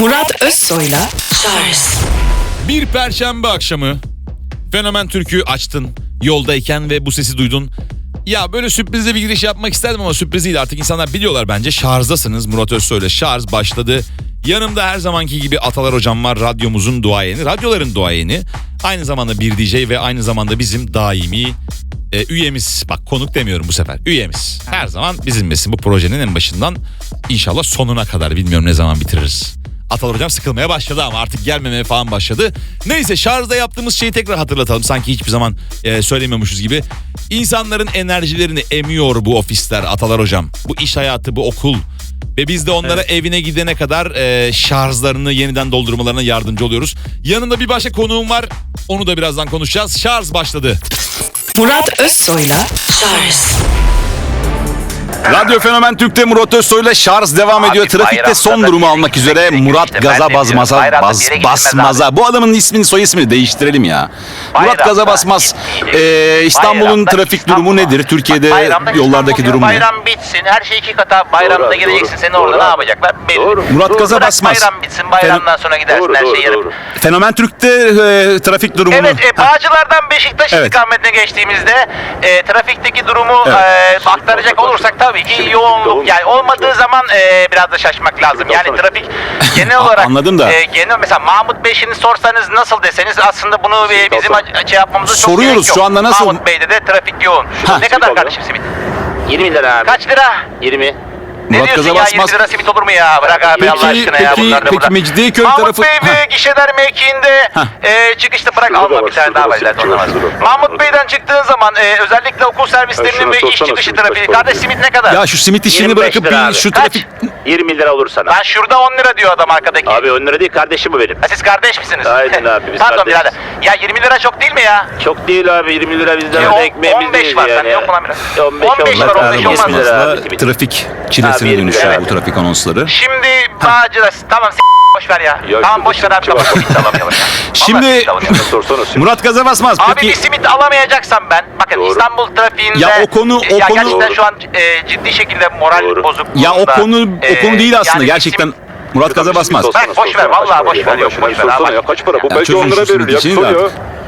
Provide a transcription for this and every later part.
Murat Özsoy'la Charles Bir perşembe akşamı Fenomen Türk'ü açtın yoldayken ve bu sesi duydun. Ya böyle sürprizle bir giriş yapmak isterdim ama sürpriz değil artık insanlar biliyorlar bence. Şarjdasınız Murat Özsoy'la şarj başladı. Yanımda her zamanki gibi Atalar Hocam var radyomuzun duayeni, radyoların duayeni. Aynı zamanda bir DJ ve aynı zamanda bizim daimi e, üyemiz. Bak konuk demiyorum bu sefer üyemiz. Her zaman bizimmesin bu projenin en başından inşallah sonuna kadar bilmiyorum ne zaman bitiririz. Atalar hocam sıkılmaya başladı ama artık gelmemeye falan başladı. Neyse şarjda yaptığımız şeyi tekrar hatırlatalım. Sanki hiçbir zaman e, söylemiyormuşuz gibi. İnsanların enerjilerini emiyor bu ofisler Atalar hocam. Bu iş hayatı, bu okul. Ve biz de onlara evine gidene kadar e, şarjlarını yeniden doldurmalarına yardımcı oluyoruz. Yanında bir başka konuğum var. Onu da birazdan konuşacağız. Şarj başladı. Murat Özsoy'la Charles Radyo Fenomen Türk'te Murat Özsoy'la şarj devam ediyor. Abi Trafikte son durumu almak üzere Murat Gaza Basmaz'a bas, basmaza. Bu adamın ismini soy ismini değiştirelim ya. Murat Gaza Basmaz. Ee, İstanbul'un trafik durumu nedir? Türkiye'de Bayramda yollardaki durum ne? Bayram bitsin her şey iki kata bayramda Doğru, geleceksin doğru, seni orada doğru. ne yapacaklar belli. Doğru. Murat Gaza Bırak Basmaz. Bayram bitsin bayramdan sonra gidersin Doğru, her doğru, şey yarım. doğru. Fenomen Türk'te e, trafik durumunu... Evet e, Bağcılar'dan Beşiktaş Evet. istikametine geçtiğimizde e, trafikteki durumu Evet. e, aktaracak olursak tabii ki Şimdi yoğunluk yoğun. yani olmadığı zaman e, biraz da şaşmak lazım. Şimdi Yani trafik genel olarak anladım da. e, genel mesela Mahmut Bey şimdi sorsanız nasıl deseniz aslında bunu e, bizim ac- şey yapmamıza çok Soruyoruz, gerek yok. şu anda nasıl- Mahmut Bey'de de trafik yoğun. Şu Ha. ne kadar kardeşim simit? 20 lira abi. Kaç lira? 20. Ne Murat diyorsun Gaza ya Basmaz. 20 lira simit olur mu ya? Bırak abi Peki, Allah aşkına ya peki, bunlar da peki burada. Mecidiyeköy Mahmut tarafı- Bey ve gişeler mevkiinde e, çıkışta bırak Şurada alma var, bir tane şurada daha var, var ileride şurada, ondan var. şurada. Mahmut Bey'den çıktığın zaman e, özellikle okul servislerinin şuna ve iş sorsana, çıkışı trafiği. para Kardeş simit ne kadar? Ya şu simit işini 25 bırakıp lira bir abi. şu Kaç? trafik... 20 lira olur sana. Ben şurada 10 lira diyor adam arkadaki. Abi 10 lira değil kardeşim bu benim. Ha, siz kardeş misiniz? Aynen abi, biz Pardon kardeşiz. birader. Ya 20 lira çok değil mi ya? Çok değil abi 20 lira bizden öyle on- ekmeğimiz 15 değil var, yani. sen yok mu lan biraz? 15, 15 var, olmaz 15 abi, olmaz. 20 lira Basmaz'la abi. simit. trafik çilesine Abi, dönüşüyor bu trafik anonsları. Şimdi Bağcılar tamam boş ver ya. Ya tamam boş ver abi var. kapat simit alamayalım ya. Şimdi-. Murat Gaza Basmaz Abi peki... bir simit alamayacaksam ben bakın Doğru. İstanbul trafiğinde Ya o konu- o ya konu- gerçekten Doğru. şu an e, ciddi şekilde moral Doğru. bozukluğunda. Ya o konu e, o konu değil aslında yani gerçekten simit- Murat Gaza Basmaz. Bak, boş ver, vallahi boş ver, yok, boş ver, ya kaç para? Bu belki çözün 10 lira verir ya. simit Sor işini de. ya.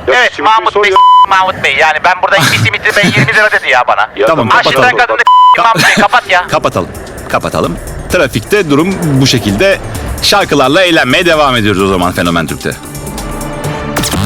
Ya Evet Mahmut Bey ya. Mahmut Bey yani ben burada iki simiti ben 20 lira dedi ya bana. Ya Tamam, tamam, kapatalım. Aşırıdan kadını Mahmut Bey kapat ya. Kapatalım. Kapatalım. Trafikte durum bu şekilde. Şarkılarla eğlenmeye devam ediyoruz o zaman Fenomen Türk'te.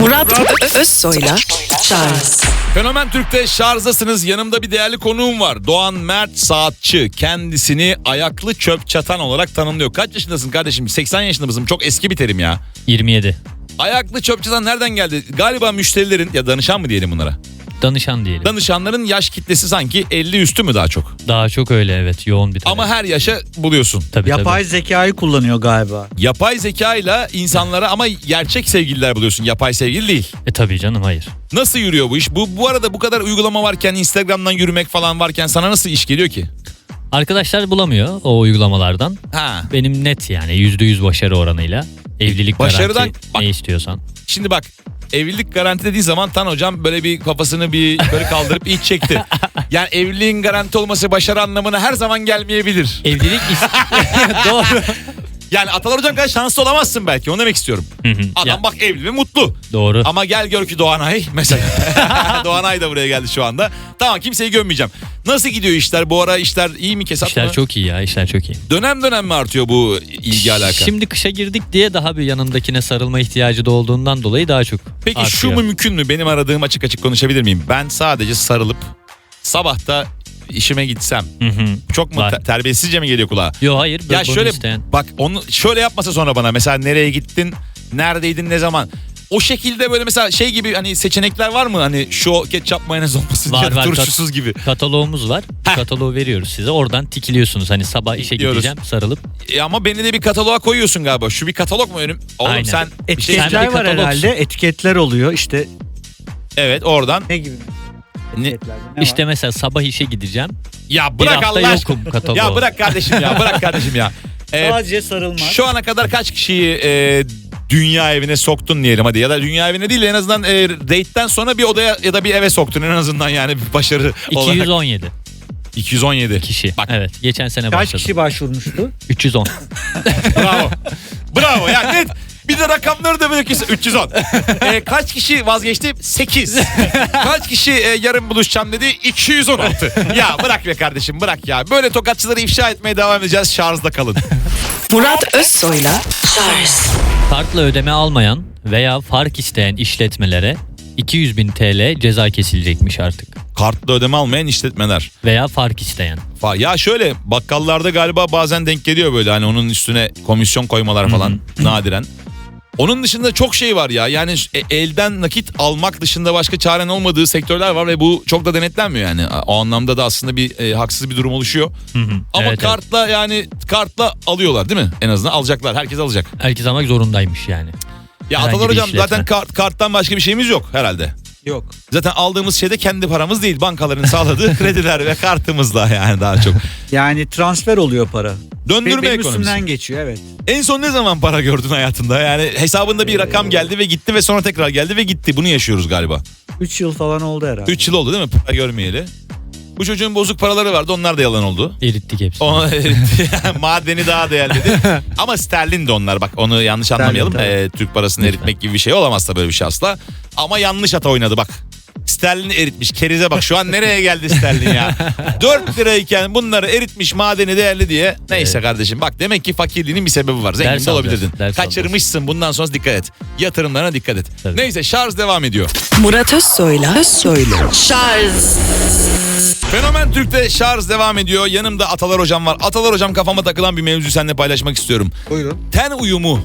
Murat Ö- Özsoy'la Charles Fenomen Türk'te şarjdasınız. Yanımda bir değerli konuğum var. Doğan Mert Saatçı. Kendisini ayaklı çöp çatan olarak tanımlıyor. Kaç yaşındasın kardeşim? 80 yaşında mısın? Çok eski bir terim ya. 27. Ayaklı çöp çatan nereden geldi? Galiba müşterilerin ya danışan mı diyelim bunlara? Danışan diyelim. Danışanların yaş kitlesi sanki 50 üstü mü daha çok? Daha çok öyle evet yoğun bir talep. Ama her yaşa buluyorsun. tabii, Yapay zekayı kullanıyor galiba. Yapay zekayla insanlara ama gerçek sevgililer buluyorsun. Yapay sevgili değil. tabii. E tabii canım hayır. Nasıl yürüyor bu iş? Bu bu arada bu kadar uygulama varken Instagram'dan yürümek falan varken sana nasıl iş geliyor ki? Arkadaşlar bulamıyor o uygulamalardan. Ha. Benim net yani %100 başarı oranıyla. Evlilik Başarıdan- garanti bak- ne istiyorsan. Şimdi bak evlilik garanti dediği zaman Tan hocam böyle bir kafasını bir böyle kaldırıp iç çekti. Yani evliliğin garanti olması başarı anlamına her zaman gelmeyebilir. Evlilik is- Doğru. Yani Atalar hocam kadar şanslı olamazsın belki onu demek istiyorum. Hı hı. Adam Ya, bak evli ve mutlu. doğru. Ama gel gör ki Doğanay mesela. Doğanay da buraya geldi şu anda. Tamam kimseyi gömmeyeceğim. Nasıl gidiyor işler? Bu ara işler iyi mi kesat İşler mı? çok iyi ya işler çok iyi. Dönem dönem mi artıyor bu ilgi alaka? Şimdi kışa girdik diye daha bir yanındakine sarılma ihtiyacı da olduğundan dolayı daha çok Peki artıyor. şu mümkün mü? Benim aradığım açık açık konuşabilir miyim? Ben sadece sarılıp sabahta işime gitsem Hı hı. çok mu Var. te- terbiyesizce mi geliyor kulağa? Yo hayır. Ya bunu şöyle isteyen. bak onu şöyle yapmasa sonra bana mesela nereye gittin, neredeydin, ne zaman? O şekilde böyle mesela şey gibi hani seçenekler var mı? Hani şu ketçap mayonez olmasın Var, ya var. turşusuz gibi. Kataloğumuz var. Heh. Kataloğu veriyoruz size. Oradan tikiliyorsunuz. Hani sabah işe Tikliyoruz. gideceğim sarılıp. E ama beni de bir kataloğa koyuyorsun galiba. Şu bir katalog mu önüm? Oğlum Aynen. sen bir şey Sen Etiketler bir var katalogsun. herhalde. Etiketler oluyor. İşte Evet oradan. ne gibi? Ne- ne İşte var? mesela sabah işe gideceğim. Ya Bir bırak hafta Allah aşkına. yokum kataloğu. Ya bırak kardeşim ya bırak kardeşim ya. Ee, sadece sarılmak. Şu ana kadar kaç kişiyi e, dünya evine soktun diyelim hadi ya da dünya evine değil de en azından e, date'ten sonra bir odaya ya da bir eve soktun en azından yani bir başarı olarak. 217 217 kişi. Bak Evet geçen sene Kaç başladım. kişi başvurmuştu? 310. bravo. Bravo. Bravo ya net. Bir de rakamları da böyle ki 310. E, kaç kişi vazgeçti? 8. kaç kişi e, yarın buluşacağım dedi? 216. ya bırak be kardeşim bırak ya. Böyle tokatçıları ifşa etmeye devam edeceğiz. Şarjda kalın. Murat Özsoy'la Charles Kartla ödeme almayan veya fark isteyen işletmelere 200 bin TL ceza kesilecekmiş artık. Kartla ödeme almayan işletmeler. Veya fark isteyen. Fa- Ya şöyle bakkallarda galiba bazen denk geliyor böyle hani onun üstüne komisyon koymalar falan nadiren. Onun dışında çok şey var ya yani e- elden nakit almak dışında başka çaren olmadığı sektörler var ve bu çok da denetlenmiyor yani. O anlamda da aslında bir e, haksız bir durum oluşuyor. Ama Evet, evet. kartla yani kartla alıyorlar değil mi? En azından alacaklar. Herkes alacak. Herkes almak zorundaymış yani. Ya Herhangi Atalar hocam işletme. zaten kart, karttan başka bir şeyimiz yok herhalde. Yok. Zaten aldığımız şey de kendi paramız değil. Bankaların sağladığı krediler ve kartımızla yani daha çok. Yani transfer oluyor para. Döndürme Benim ekonomisi. üstümden geçiyor evet. En son ne zaman para gördün hayatında? Yani hesabında bir rakam geldi ve gitti ve sonra tekrar geldi ve gitti. Bunu yaşıyoruz galiba. 3 yıl falan oldu herhalde. 3 yıl oldu değil mi para görmeyeli? Bu çocuğun bozuk paraları vardı onlar da yalan oldu. Erittik hepsini. Onu madeni daha değerli dedi. Ama sterlin de onlar bak onu yanlış anlamayalım. tabii. Ee, Türk parasını eritmek gibi bir şey olamaz da böyle bir şey asla. Ama yanlış ata oynadı bak. Sterlin eritmiş. Kerize bak şu an nereye geldi sterlin ya. 4 lirayken bunları eritmiş madeni değerli diye. Neyse kardeşim bak demek ki fakirliğinin bir sebebi var. Zengin Ders de alacağız, olabilirdin. ders Kaçırmışsın bundan sonra dikkat et. Yatırımlarına dikkat et. Tabii. Neyse şarj devam ediyor. Murat Özsoy'la Özsoy'la Fenomen Türk'te şarj devam ediyor. Yanımda Atalar Hocam var. Atalar Hocam kafama takılan bir mevzu seninle paylaşmak istiyorum. Buyurun. Ten uyumu.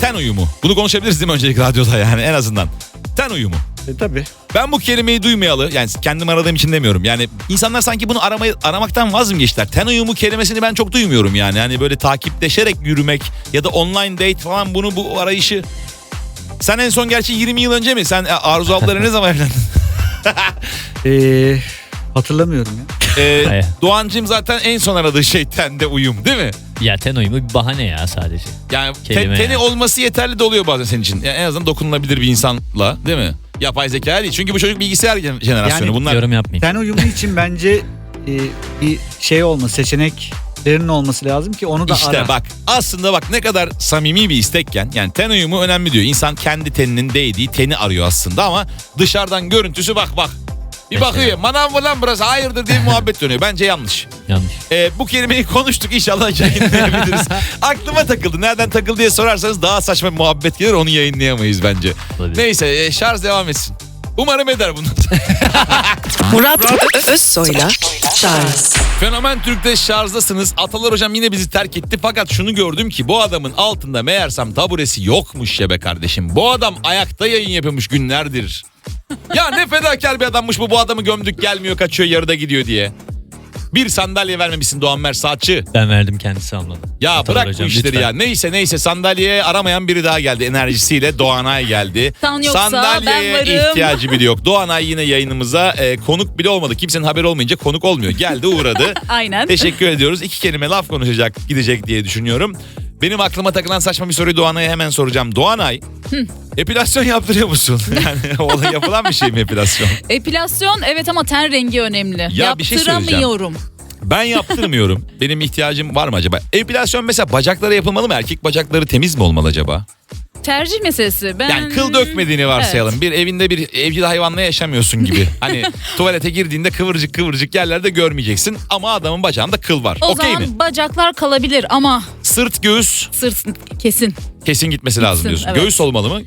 Ten uyumu. Bunu konuşabiliriz değil mi öncelikle radyoda yani en azından. Ten uyumu. E, tabii. Ben bu kelimeyi duymayalı yani kendim aradığım için demiyorum. Yani insanlar sanki bunu aramayı, aramaktan vaz mı geçtiler? Ten uyumu kelimesini ben çok duymuyorum yani. Hani böyle takipleşerek yürümek ya da online date falan bunu bu arayışı. Sen en son gerçi 20 yıl önce mi? Sen e, Arzu ablayla ne zaman evlendin? Ee, hatırlamıyorum ya. Ee, Hayır. Doğancığım zaten en son aradığı şey tende uyum değil mi? Ya ten uyumu bir bahane ya sadece. Yani te- Kelime teni yani. olması yeterli de oluyor bazen senin için. Yani en azından dokunulabilir bir insanla değil mi? Yapay zeka değil. Çünkü bu çocuk bilgisayar gen- jenerasyonu. Yani Bunlar Yorum yapmayayım. Ten uyumu için bence e, bir şey olması, seçeneklerin olması lazım ki onu da işte ara. bak aslında bak ne kadar samimi bir istekken yani ten uyumu önemli diyor. İnsan kendi teninin değdiği teni arıyor aslında ama dışarıdan görüntüsü bak bak. Bir Mesela. bakıyor manav mı lan burası hayırdır diye bir muhabbet dönüyor. Bence yanlış. Yanlış. Ee, bu kelimeyi konuştuk inşallah yayınlayabiliriz. Aklıma takıldı. Nereden takıldı diye sorarsanız daha saçma bir muhabbet gelir onu yayınlayamayız bence. Olabilir. Neyse e, şarj devam etsin. Umarım eder bunu. Murat Özsoy'la Charles Fenomen Türk'te şarjdasınız. Atalar hocam yine bizi terk etti. Fakat şunu gördüm ki bu adamın altında meğersem taburesi yokmuş ya be kardeşim. Bu adam ayakta yayın yapıyormuş günlerdir. Ya ne fedakar bir adammış bu. Bu adamı gömdük gelmiyor kaçıyor yarıda gidiyor diye. Bir sandalye vermemişsin Doğan Mer saatçı. Ben verdim kendisi almadı. Ya Atalar bırak hocam, bu işleri lütfen. ya. Neyse neyse sandalyeye aramayan biri daha geldi. Enerjisiyle Doğanay geldi. Yoksa Sandalyeye ben varım. ihtiyacı bile yok. Doğanay yine yayınımıza e, konuk bile olmadı. Kimsenin haberi olmayınca konuk olmuyor. Geldi uğradı. Aynen. Teşekkür ediyoruz. İki kelime laf konuşacak gidecek diye düşünüyorum. Benim aklıma takılan saçma bir soruyu Doğanay'a hemen soracağım. Doğanay epilasyon yaptırıyor musun? Yani o da yapılan bir şey mi epilasyon? Epilasyon evet ama ten rengi önemli. Ya bir şey. Yaptıramıyorum. Ben yaptırmıyorum. Benim ihtiyacım var mı acaba? Epilasyon mesela bacaklara yapılmalı mı? Erkek bacakları temiz mi olmalı acaba? Tercih meselesi. Ben... Yani kıl dökmediğini varsayalım. Bir evinde bir evcil hayvanla yaşamıyorsun gibi. hani tuvalete girdiğinde kıvırcık kıvırcık yerlerde görmeyeceksin. Ama adamın bacağında kıl var. O Okey zaman mi? bacaklar kalabilir ama Sırt göğüs sırt kesin. kesin gitmesi lazım Gitsin, diyorsun. evet. Göğüs olmalı mı?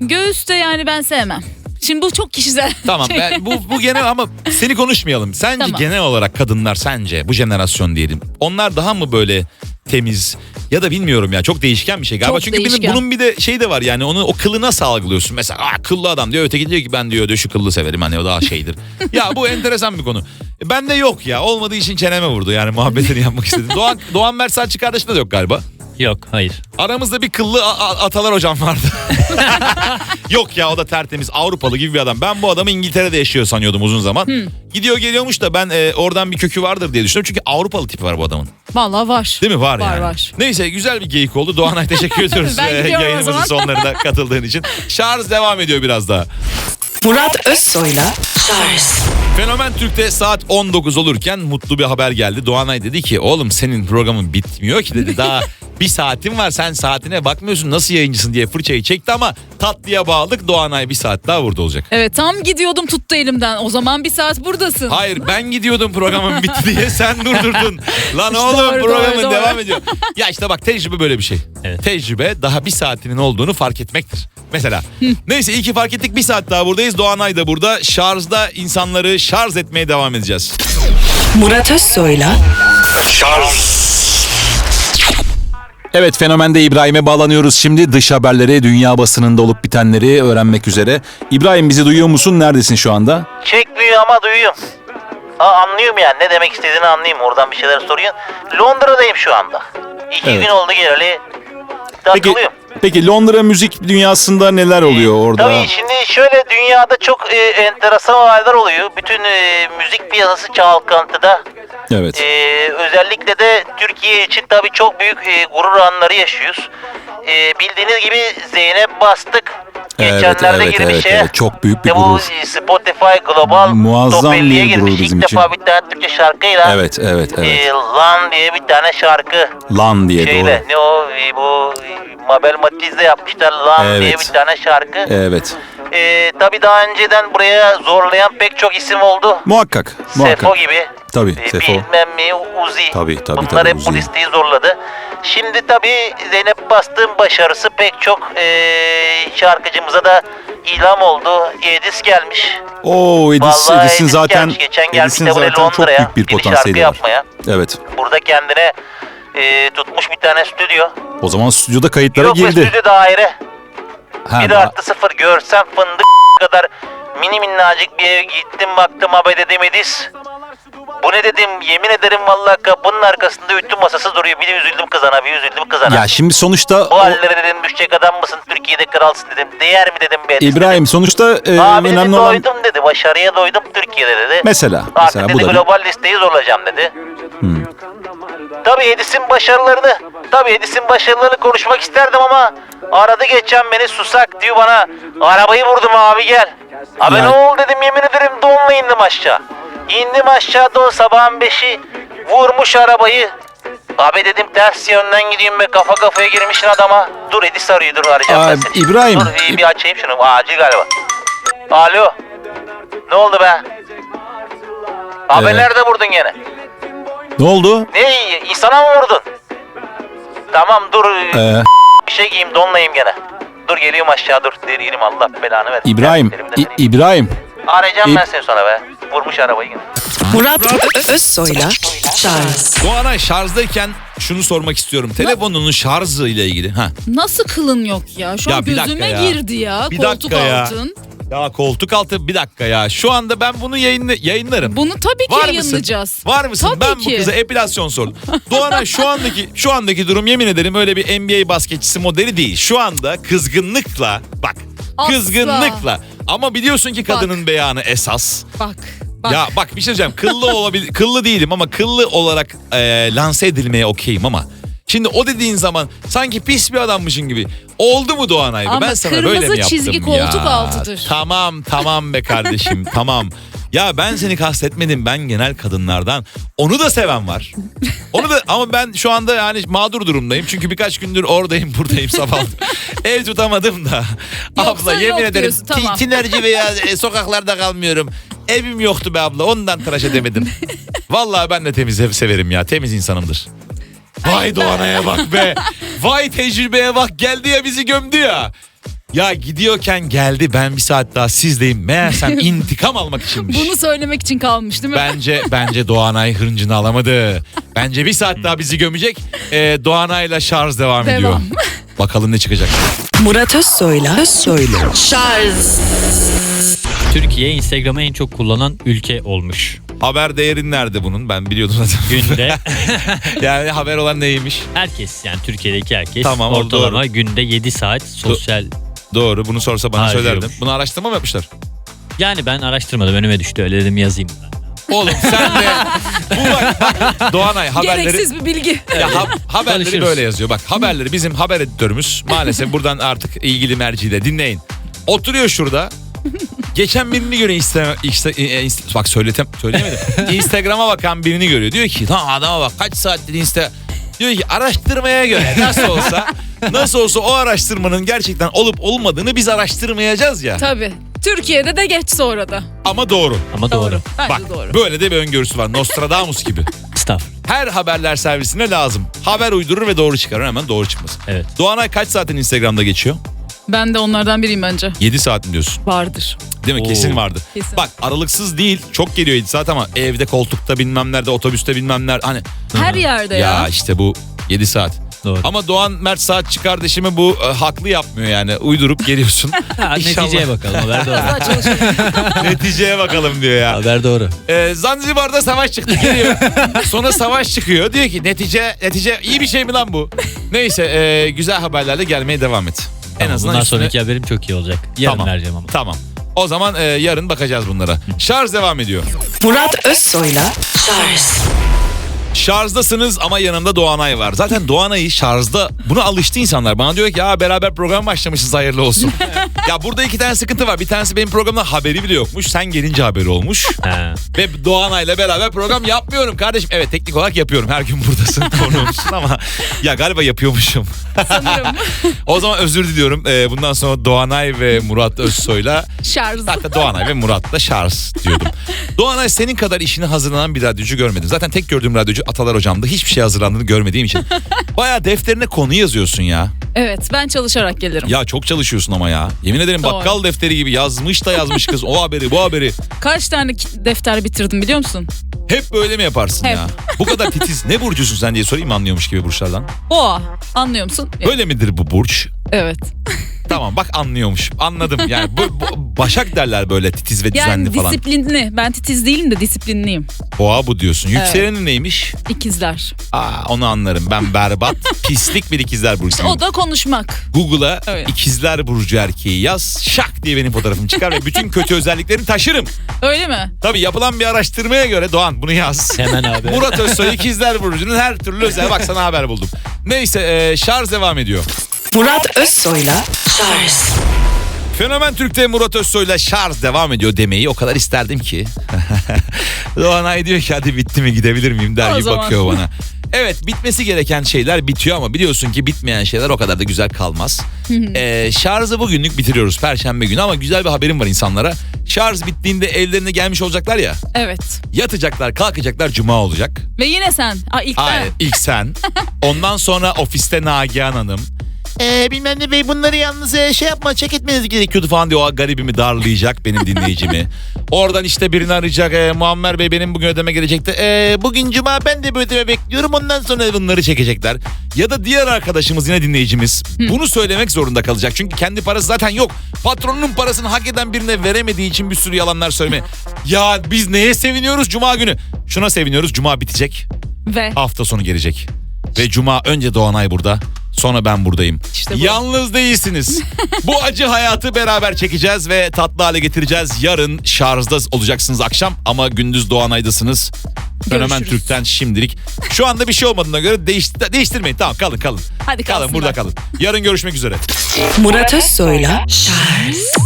Göğüs de yani ben sevmem. Şimdi bu çok kişisel. Tamam ben, bu, bu genel ama seni konuşmayalım. Sence Tamam. genel olarak kadınlar sence bu jenerasyon diyelim. Onlar daha mı böyle temiz ya da bilmiyorum ya çok değişken bir şey galiba. Çok Çünkü değişken. bunun bir de şey de var yani onu o kılı nasıl algılıyorsun? Mesela Aa, kıllı adam diyor öteki diyor ki ben diyor döşü kıllı severim hani o daha şeydir. ya bu enteresan bir konu. E, Bende yok ya olmadığı için çeneme vurdu yani muhabbetini yapmak istedim. Doğan, Doğan Mert Saatçı kardeşinde de yok galiba. Yok hayır. Aramızda bir kıllı a- a- Atalar hocam vardı. Yok ya o da tertemiz Avrupalı gibi bir adam. Ben bu adamı İngiltere'de yaşıyor sanıyordum uzun zaman. Gidiyor geliyormuş da ben e, oradan bir kökü vardır diye düşünüyorum. Çünkü Avrupalı tipi var bu adamın. Vallahi var. Değil mi? Var, Var, yani. var. Neyse güzel bir geyik oldu. Doğanay teşekkür ediyoruz Ben e, gidiyorum o yayınımızın zaman. sonlarına katıldığın için. Şarj devam ediyor biraz daha. Murat Özsoy'la Fenomen Türk'te saat 19 olurken mutlu bir haber geldi. Doğanay dedi ki oğlum senin programın bitmiyor ki dedi. Daha bir saatin var sen saatine bakmıyorsun nasıl yayıncısın diye fırçayı çekti ama tatlıya bağladık. Doğanay bir saat daha burada olacak. Evet tam gidiyordum tuttu elimden. O zaman bir saat buradasın. Hayır ben gidiyordum programın bitti diye sen durdurdun. Lan İşte oğlum doğru, programın doğru, doğru. devam ediyor. Ya işte bak tecrübe böyle bir şey. Evet. Tecrübe daha bir saatinin olduğunu fark etmektir. Mesela. Neyse iyi ki fark ettik bir saat daha buradayız. Doğanay da burada. Şarjda insanları şarj etmeye devam edeceğiz. Murat Özsoy'la Evet Fenomen'de İbrahim'e bağlanıyoruz şimdi. Dış haberleri, dünya basınında olup bitenleri öğrenmek üzere. İbrahim bizi duyuyor musun? Neredesin şu anda? Çekmiyor ama duyuyorum. Ha, anlıyorum yani ne demek istediğini anlayayım. Oradan bir şeyler soruyorsun. Londra'dayım şu anda. İki Evet. gün oldu geleli. Peki, Takılıyorum. peki Londra müzik dünyasında neler oluyor orada? Tabii şimdi şöyle dünyada çok e, enteresan olaylar oluyor. Bütün e, müzik piyasası çalkantıda. Evet. E, özellikle de Türkiye için tabii çok büyük e, gurur anları yaşıyoruz. E, bildiğiniz gibi Zeynep Bastık. Evet, Geçenlerde evet, evet, şeye. evet. Çok büyük bir İşte bu gurur. e, Spotify Global Muazzam Top 50'ye bir gurur girmiş. bizim İlk için. defa bir tane Türkçe şarkıyla. Evet, evet, evet. E, Lan diye bir tane şarkı. Lan diye Şeyle doğru. ne o e, bu e, Mabel Matiz'de yapmışlar Lan diye Evet. bir tane şarkı. Evet. E, tabii daha önceden buraya zorlayan pek çok isim oldu. Muhakkak, muhakkak. Sefo gibi. Tabii, E, Sefo. Bilmem mi Uzi. Tabii, tabii, Bunlar tabii, hep Uzi. bu listeyi zorladı. Şimdi tabii Zeynep Bastık'ın başarısı pek çok e, şarkıcımıza da ilham oldu. Edis gelmiş. Oo Edis, Vallahi Edis'in Edis zaten gelmiş. Geçen gelmiş Edis'in de buraya zaten çok büyük bir potansiyeli var. yapmaya. Evet. Burada kendine e, tutmuş bir tane stüdyo. O zaman stüdyoda kayıtlara Yok girdi. stüdyo daire. Ha, Bir daha- artı sıfır görsem fındık kadar mini minnacık bir ev gittim baktım abi dedim Edis. Bu ne dedim yemin ederim vallahi kapının arkasında ütü masası duruyor. Bir de üzüldüm kızana bir üzüldüm kızana. Ya şimdi sonuçta Bu o- hallere dedim düşecek adam mısın Türkiye'de kralsın dedim. Değer mi dedim be İbrahim sonuçta e, Abi dedi önemli olan doydum dedi başarıya doydum Türkiye'de dedi. mesela Artık mesela dedi bu da bir- global listeyi zorlayacağım dedi. Hmm. Tabii Edis'in başarılarını, tabii Edis'in başarılarını konuşmak isterdim ama aradı geçen beni susak diyor bana. Arabayı vurdum abi gel. Abi Yani- ne oldu dedim yemin ederim donla indim aşağı. İndim aşağı don sabahın beşi vurmuş arabayı. Abi dedim ters yönden gidiyorum be kafa kafaya girmişsin adama. Dur Edis arıyor dur arayacağım Aa, ben seni. İbrahim. Dur bir, bir açayım şunu acil galiba. Alo. Ne oldu be? Abi Ee, nerede vurdun gene? Ne oldu? Ne insana mı vurdun? Tamam dur Ee, bir şey giyeyim donlayayım gene. Dur geliyorum aşağı dur. Gireyim Allah belanı versin. İbrahim. İbrahim. Arayacağım ben seni sonra be. Vurmuş arabayı yine. Murat Ö- Özsoy'la Charles Doğanay şarjdayken şunu sormak istiyorum. Telefonunun şarjı ile ilgili. Ha. Nasıl kılın yok ya? Şu Ya an bir dakika gözüme ya. girdi ya. Bir koltuk dakika ya. altın. Ya koltuk altı bir dakika ya. Şu anda ben bunu yayınla, yayınlarım. Bunu tabii ki Var mısın? yayınlayacağız. Var mısın? Tabii ben ki. bu kıza epilasyon sordum. Doğanay şu andaki şu andaki durum yemin ederim öyle bir NBA basketçisi modeli değil. Şu anda kızgınlıkla bak Asla. kızgınlıkla ama biliyorsun ki kadının beyanı esas. Bak. Bak. Ya bak bir şey diyeceğim. Kıllı olabilir kıllı değilim ama kıllı olarak e, lanse edilmeye okeyim ama Şimdi o dediğin zaman sanki pis bir adammışın gibi. Oldu mu Doğanay? be? Ama ben sana kırmızı böyle mi yaptım çizgi koltuk altıdır. Tamam tamam be kardeşim tamam. Ya ben seni kastetmedim ben genel kadınlardan. Onu da seven var. Onu da ama ben şu anda yani mağdur durumdayım. Çünkü birkaç gündür oradayım buradayım sabah. Ev tutamadım da. Yoksa abla yemin yok ederim diyorsun, tamam. ti- tinerci veya e, sokaklarda kalmıyorum. Evim yoktu be abla ondan tıraş edemedim. Vallahi ben de temiz ev severim ya temiz insanımdır. Vay Doğanay'a bak be. Vay tecrübeye bak geldi ya bizi gömdü ya. Ya gidiyorken geldi ben bir saat daha sizdeyim. Meğersem intikam almak içinmiş. Bunu söylemek için kalmış değil mi? Bence bence Doğanay hırıncını alamadı. Bence bir saat daha bizi gömecek. Ee, Doğanay'la şarj devam, Devam. ediyor. Bakalım ne çıkacak. Murat Özsoy'la Özsoy'la Charles Türkiye Instagram'ı en çok kullanan ülke olmuş. Haber değerin nerede bunun? Ben biliyordum zaten. Günde yani haber olan neymiş? herkes yani Türkiye'deki herkes Tamam, ortalama doğru. günde 7 saat sosyal Doğru bunu sorsa bana Harcıyormuş. söylerdim. Bunu araştırma mı yapmışlar? yani ben araştırmadım önüme düştü öyle dedim yazayım. Oğlum sen de bu bak, bak Doğanay haberleri Gereksiz bir bilgi. ya ha- haberleri Konuşuruz. böyle yazıyor. Bak haberleri bizim haber editörümüz maalesef buradan artık ilgili merci de dinleyin. Oturuyor şurada. Geçen birini görüyor Insta, Insta, e, e, Insta- bak söyletem söyleyemedim. Instagram'a bakan birini görüyor. Diyor ki tamam adama bak kaç saattir Insta diyor ki araştırmaya göre nasıl olsa nasıl olsa o araştırmanın gerçekten olup olmadığını biz araştırmayacağız ya. Tabii. Türkiye'de de geç sonra da. Ama doğru. Ama doğru. Bence Bak doğru. böyle de bir öngörüsü var. Nostradamus gibi. Staff. Her haberler servisine lazım. Haber uydurur ve doğru çıkarır. Hemen doğru çıkması. Evet. Doğanay kaç saatin Instagram'da geçiyor? Ben de onlardan biriyim bence. 7 saat mi diyorsun? Vardır. Değil mi? Oo. Kesin vardı. Kesin. Bak aralıksız değil. Çok geliyor 7 saat ama evde koltukta bilmem nerede otobüste bilmem nerede. Hani Her yerde ya. ya. işte bu 7 saat. Doğru. Ama Doğan Mert Saatçi kardeşimi bu e, haklı yapmıyor yani. Uydurup geliyorsun. Ha, İnşallah. neticeye bakalım. Haber doğru. Daha çalışıyorum. Neticeye bakalım diyor ya. Haber doğru. Ee, Zanzibar'da savaş çıktı geliyor. Sonra savaş çıkıyor. Diyor ki netice netice iyi bir şey mi lan bu? Neyse e, güzel haberlerle gelmeye devam et. En Tamam, azından bundan üstüne- sonraki haberim çok iyi olacak. Yarın Tamam. vereceğim ama. Tamam. O zaman e, yarın bakacağız bunlara. Şarj devam ediyor. Murat Özsoy'la Şarjdasınız ama yanımda Doğanay var. Zaten Doğanay'ı şarjda buna alıştı insanlar. Bana diyor ki ya beraber program başlamışız hayırlı olsun. ya burada iki tane sıkıntı var. Bir tanesi benim programda haberi bile yokmuş. Sen gelince haberi olmuş. Ve Doğanay'la beraber program yapmıyorum kardeşim. Evet teknik olarak yapıyorum. Her gün buradasın konuğumsun ama ya galiba yapıyormuşum. Sanırım. O zaman özür diliyorum. Ee, bundan sonra Doğanay ve Murat Özsoy'la Şarj. hatta Doğanay ve Murat'la Şarj diyordum. Doğanay senin kadar işine hazırlanan bir radyocu görmedim. Zaten tek gördüğüm radyocu Atalar Hocam'dı. Hiçbir şey hazırlandığını görmediğim için. Baya defterine konu yazıyorsun ya. Evet ben çalışarak gelirim. Ya çok çalışıyorsun ama ya. Yemin ederim Doğru. bakkal defteri gibi yazmış da yazmış kız. O haberi bu haberi. Kaç tane ki- defter bitirdim biliyor musun? Hep böyle mi yaparsın Hep. ya? Bu kadar titiz. Ne burcusun sen diye sorayım mı anlıyormuş gibi burçlardan? Boğa. Anlıyor musun? Böyle midir bu burç? Evet. Tamam bak anlıyormuş. Anladım. Yani bu, bu- başak derler böyle titiz ve düzenli Yani falan. disiplinli. Ben titiz değilim de disiplinliyim. Boğa bu diyorsun. Yükselenin neymiş? İkizler. Aa onu anlarım. Ben berbat, pislik bir ikizler burcuyum. O da konuşmak. Google'a Evet. ikizler burcu erkeği yaz. Şak diye benim fotoğrafım çıkar ve bütün kötü özelliklerini taşırım. Öyle mi? Tabii yapılan bir araştırmaya göre Doğan bunu yaz. Hemen abi. Murat Özsoy ikizler burcunun her türlü özel. Bak sana haber buldum. Neyse e, şarj devam ediyor. Murat Özsoy'la Charles Fenomen Türk'te Murat Özsoy'la şarj devam ediyor demeyi o kadar isterdim ki. Doğanay diyor ki hadi bitti mi gidebilir miyim der O gibi zaman. bakıyor bana. Evet bitmesi gereken şeyler bitiyor ama biliyorsun ki bitmeyen şeyler o kadar da güzel kalmaz. ee, şarjı bugünlük bitiriyoruz perşembe günü ama güzel bir haberim var insanlara. Şarj bittiğinde evlerine gelmiş olacaklar ya Evet. yatacaklar kalkacaklar cuma olacak. Ve yine sen. Aa, ilk ben. İlk sen. Ondan sonra ofiste Nagihan Hanım. Ee, bilmem ne bey bunları yalnız e, şey yapma çek etmeniz gerekiyordu falan diye o garibimi darlayacak benim dinleyicimi. Oradan işte birini arayacak e, Muammer Bey benim bugün ödeme gelecekti. E, bugün cuma ben de bir ödeme bekliyorum ondan sonra bunları çekecekler. Ya da diğer arkadaşımız yine dinleyicimiz bunu söylemek zorunda kalacak. Çünkü kendi parası zaten yok. Patronunun parasını hak eden birine veremediği için bir sürü yalanlar söyleme. Ya biz neye seviniyoruz cuma günü? Şuna seviniyoruz cuma bitecek Ve hafta sonu gelecek. Ve cuma önce Doğanay burada. Sonra ben buradayım. İşte bu. Yalnız değilsiniz. bu acı hayatı beraber çekeceğiz ve tatlı hale getireceğiz. Yarın şarjda olacaksınız akşam ama gündüz Doğanay'dasınız. Fenomen. Türk'ten şimdilik. Şu anda bir şey olmadığına göre değiş, değiştirmeyin. Tamam kalın kalın. Hadi Kalın kalsınlar. burada kalın. Yarın görüşmek üzere. Murat Özsoy'la Charles